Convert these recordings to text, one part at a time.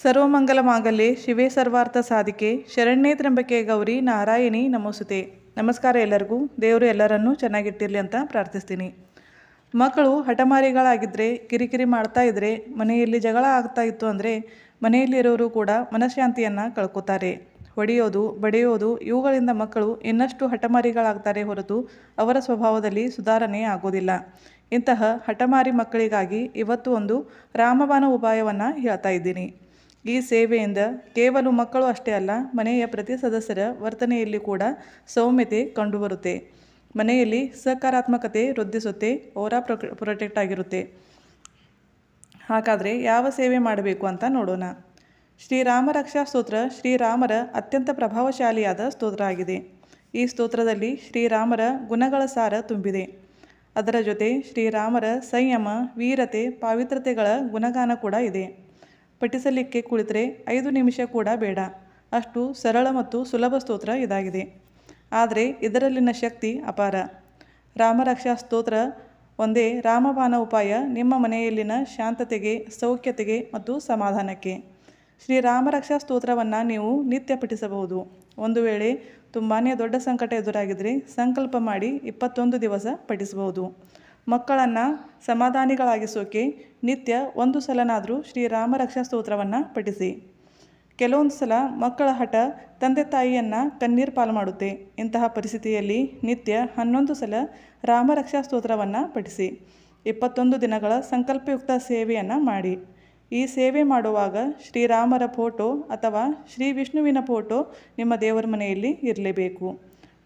ಸರ್ವಮಂಗಲ ಮಾಂಗಲ್ಯೆ ಶಿವೇ ಸರ್ವಾರ್ಥ ಸಾಧಿಕೆ ಶರಣ್ಯೇ ತ್ರಂಬಕೆ ಗೌರಿ ನಾರಾಯಣಿ ನಮೋಸುತೆ. ನಮಸ್ಕಾರ ಎಲ್ಲರಿಗೂ, ದೇವರು ಎಲ್ಲರನ್ನೂ ಚೆನ್ನಾಗಿಟ್ಟಿರಲಿ ಅಂತ ಪ್ರಾರ್ಥಿಸ್ತೀನಿ. ಮಕ್ಕಳು ಹಠಮಾರಿಗಳಾಗಿದ್ದರೆ ಕಿರಿಕಿರಿ ಮಾಡ್ತಾ ಇದ್ದರೆ ಮನೆಯಲ್ಲಿ ಜಗಳ ಆಗ್ತಾ ಇತ್ತು ಅಂದರೆ, ಮನೆಯಲ್ಲಿರೋರು ಕೂಡ ಮನಃಶಾಂತಿಯನ್ನು ಕಳ್ಕೊತಾರೆ. ಹೊಡೆಯೋದು, ಬಡಿಯೋದು, ಇವುಗಳಿಂದ ಮಕ್ಕಳು ಇನ್ನಷ್ಟು ಹಠಮಾರಿಗಳಾಗ್ತಾರೆ ಹೊರತು ಅವರ ಸ್ವಭಾವದಲ್ಲಿ ಸುಧಾರಣೆ ಆಗೋದಿಲ್ಲ. ಇಂತಹ ಹಠಮಾರಿ ಮಕ್ಕಳಿಗಾಗಿ ಇವತ್ತು ಒಂದು ರಾಮಬಾನ ಉಪಾಯವನ್ನು ಹೇಳ್ತಾ ಇದ್ದೀನಿ. ಈ ಸೇವೆಯಿಂದ ಕೇವಲ ಮಕ್ಕಳು ಅಷ್ಟೇ ಅಲ್ಲ, ಮನೆಯ ಪ್ರತಿ ಸದಸ್ಯರ ವರ್ತನೆಯಲ್ಲಿ ಕೂಡ ಸೌಮ್ಯತೆ ಕಂಡುಬರುತ್ತೆ. ಮನೆಯಲ್ಲಿ ಸಕಾರಾತ್ಮಕತೆ ವೃದ್ಧಿಸುತ್ತೆ, ಓರಾ ಪ್ರೊ ಪ್ರೊಟೆಕ್ಟ್ ಆಗಿರುತ್ತೆ. ಹಾಗಾದರೆ ಯಾವ ಸೇವೆ ಮಾಡಬೇಕು ಅಂತ ನೋಡೋಣ. ಶ್ರೀರಾಮ ರಕ್ಷಾ ಸ್ತೋತ್ರ ಶ್ರೀರಾಮರ ಅತ್ಯಂತ ಪ್ರಭಾವಶಾಲಿಯಾದ ಸ್ತೋತ್ರ ಆಗಿದೆ. ಈ ಸ್ತೋತ್ರದಲ್ಲಿ ಶ್ರೀರಾಮರ ಗುಣಗಳ ಸಾರ ತುಂಬಿದೆ. ಅದರ ಜೊತೆ ಶ್ರೀರಾಮರ ಸಂಯಮ, ವೀರತೆ ಪಾವಿತ್ರತೆಗಳ ಗುಣಗಾನ ಕೂಡ ಇದೆ. ಪಠಿಸಲಿಕ್ಕೆ ಕುಳಿತರೆ ಐದು ನಿಮಿಷ ಕೂಡ ಬೇಡ. ಅಷ್ಟು ಸರಳ ಮತ್ತು ಸುಲಭ ಸ್ತೋತ್ರ ಇದಾಗಿದೆ. ಆದರೆ ಇದರಲ್ಲಿನ ಶಕ್ತಿ ಅಪಾರ. ರಾಮರಕ್ಷಾ ಸ್ತೋತ್ರ ಒಂದೇ ರಾಮಬಾನ ಉಪಾಯ ನಿಮ್ಮ ಮನೆಯಲ್ಲಿನ ಶಾಂತತೆಗೆ, ಸೌಖ್ಯತೆಗೆ ಮತ್ತು ಸಮಾಧಾನಕ್ಕೆ. ಶ್ರೀರಾಮರಕ್ಷಾ ಸ್ತೋತ್ರವನ್ನು ನೀವು ನಿತ್ಯ ಪಠಿಸಬಹುದು. ಒಂದು ವೇಳೆ ತುಂಬಾ ದೊಡ್ಡ ಸಂಕಟ ಎದುರಾಗಿದ್ದರೆ ಸಂಕಲ್ಪ ಮಾಡಿ ಇಪ್ಪತ್ತೊಂದು ದಿವಸ ಪಠಿಸಬಹುದು. ಮಕ್ಕಳನ್ನು ಸಮಾಧಾನಿಗಳಾಗಿಸೋಕೆ ನಿತ್ಯ ಒಂದು ಸಲನಾದರೂ ಶ್ರೀರಾಮ ರಕ್ಷಾ ಸ್ತೋತ್ರವನ್ನು ಪಠಿಸಿ. ಕೆಲವೊಂದು ಸಲ ಮಕ್ಕಳ ಹಠ ತಂದೆ ತಾಯಿಯನ್ನು ಕಣ್ಣೀರು ಪಾಲು ಮಾಡುತ್ತೆ. ಇಂತಹ ಪರಿಸ್ಥಿತಿಯಲ್ಲಿ ನಿತ್ಯ ಹನ್ನೊಂದು ಸಲ ರಾಮರಕ್ಷಾ ಸ್ತೋತ್ರವನ್ನು ಪಠಿಸಿ. ಇಪ್ಪತ್ತೊಂದು ದಿನಗಳ ಸಂಕಲ್ಪಯುಕ್ತ ಸೇವೆಯನ್ನು ಮಾಡಿ. ಈ ಸೇವೆ ಮಾಡುವಾಗ ಶ್ರೀರಾಮರ ಫೋಟೋ ಅಥವಾ ಶ್ರೀ ವಿಷ್ಣುವಿನ ಫೋಟೋ ನಿಮ್ಮ ದೇವರ ಮನೆಯಲ್ಲಿ ಇರಲೇಬೇಕು.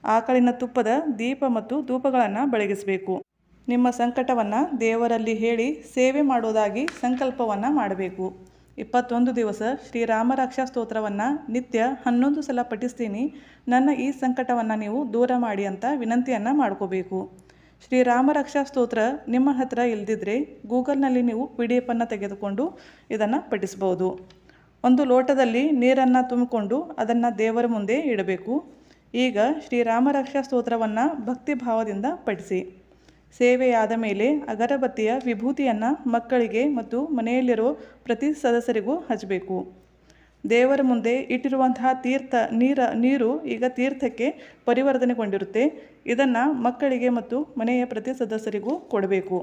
ಆಕಳಿನ ತುಪ್ಪದ ದೀಪ ಮತ್ತು ಧೂಪಗಳನ್ನು ಬೆಳಗಿಸಬೇಕು. ನಿಮ್ಮ ಸಂಕಟವನ್ನು ದೇವರಲ್ಲಿ ಹೇಳಿ ಸೇವೆ ಮಾಡೋದಾಗಿ ಸಂಕಲ್ಪವನ್ನು ಮಾಡಬೇಕು. ಇಪ್ಪತ್ತೊಂದು ದಿವಸ ಶ್ರೀರಾಮರಕ್ಷಾ ಸ್ತೋತ್ರವನ್ನು ನಿತ್ಯ ಹನ್ನೊಂದು ಸಲ ಪಠಿಸ್ತೀನಿ. ನನ್ನ ಈ ಸಂಕಟವನ್ನು ನೀವು ದೂರ ಮಾಡಿ ಅಂತ ವಿನಂತಿಯನ್ನು ಮಾಡ್ಕೋಬೇಕು. ಶ್ರೀರಾಮರಕ್ಷಾ ಸ್ತೋತ್ರ ನಿಮ್ಮ ಹತ್ರ ಇಲ್ದಿದ್ರೆ ಗೂಗಲ್ನಲ್ಲಿ ನೀವು ಪಿ ಡಿ ಎಫನ್ನು ತೆಗೆದುಕೊಂಡು ಇದನ್ನು ಪಠಿಸ್ಬೋದು. ಒಂದು ಲೋಟದಲ್ಲಿ ನೀರನ್ನು ತುಂಬಿಕೊಂಡು ಅದನ್ನು ದೇವರ ಮುಂದೆ ಇಡಬೇಕು. ಈಗ ಶ್ರೀರಾಮರಕ್ಷಾ ಸ್ತೋತ್ರವನ್ನು ಭಕ್ತಿ ಭಾವದಿಂದ ಪಠಿಸಿ. ಸೇವೆಯಾದ ಮೇಲೆ ಅಗರಬತ್ತಿಯ ವಿಭೂತಿಯನ್ನು ಮಕ್ಕಳಿಗೆ ಮತ್ತು ಮನೆಯಲ್ಲಿರೋ ಪ್ರತಿ ಸದಸ್ಯರಿಗೂ ಹಚ್ಚಬೇಕು ದೇವರ ಮುಂದೆ ಇಟ್ಟಿರುವಂತಹ ತೀರ್ಥ ನೀರ, ನೀರು ಈಗ ತೀರ್ಥಕ್ಕೆ ಪರಿವರ್ತನೆಗೊಂಡಿರುತ್ತೆ ಇದನ್ನು ಮಕ್ಕಳಿಗೆ ಮತ್ತು ಮನೆಯ ಪ್ರತಿ ಸದಸ್ಯರಿಗೂ ಕೊಡಬೇಕು.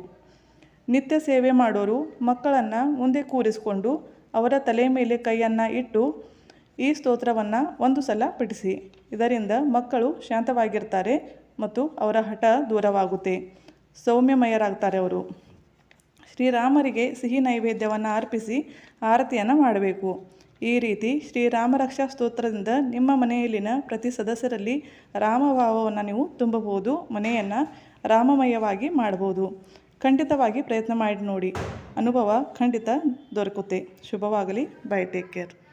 ನಿತ್ಯ ಸೇವೆ ಮಾಡೋರು ಮಕ್ಕಳನ್ನು ಮುಂದೆ ಕೂರಿಸಿಕೊಂಡು ಅವರ ತಲೆ ಮೇಲೆ ಕೈಯನ್ನು ಇಟ್ಟು ಈ ಸ್ತೋತ್ರವನ್ನು ಒಂದು ಸಲ ಪಠಿಸಿ. ಇದರಿಂದ ಮಕ್ಕಳು ಶಾಂತವಾಗಿರ್ತಾರೆ ಮತ್ತು ಅವರ ಹಠ ದೂರವಾಗುತ್ತೆ. ಸೌಮ್ಯಮಯರಾಗ್ತಾರೆ ಅವರು. ಶ್ರೀರಾಮರಿಗೆ ಸಿಹಿ ನೈವೇದ್ಯವನ್ನು ಅರ್ಪಿಸಿ ಆರತಿಯನ್ನು ಮಾಡಬೇಕು. ಈ ರೀತಿ ಶ್ರೀರಾಮರಕ್ಷಾ ಸ್ತೋತ್ರದಿಂದ ನಿಮ್ಮ ಮನೆಯಲ್ಲಿನ ಪ್ರತಿ ಸದಸ್ಯರಲ್ಲಿ ರಾಮಭಾವವನ್ನು ನೀವು ತುಂಬಬಹುದು, ಮನೆಯನ್ನು ರಾಮಮಯವಾಗಿ ಮಾಡಬಹುದು. ಖಂಡಿತವಾಗಿ ಪ್ರಯತ್ನ ಮಾಡಿ ನೋಡಿ. ಅನುಭವ ಖಂಡಿತ ದೊರಕುತ್ತೆ. ಶುಭವಾಗಲಿ. Bye take care.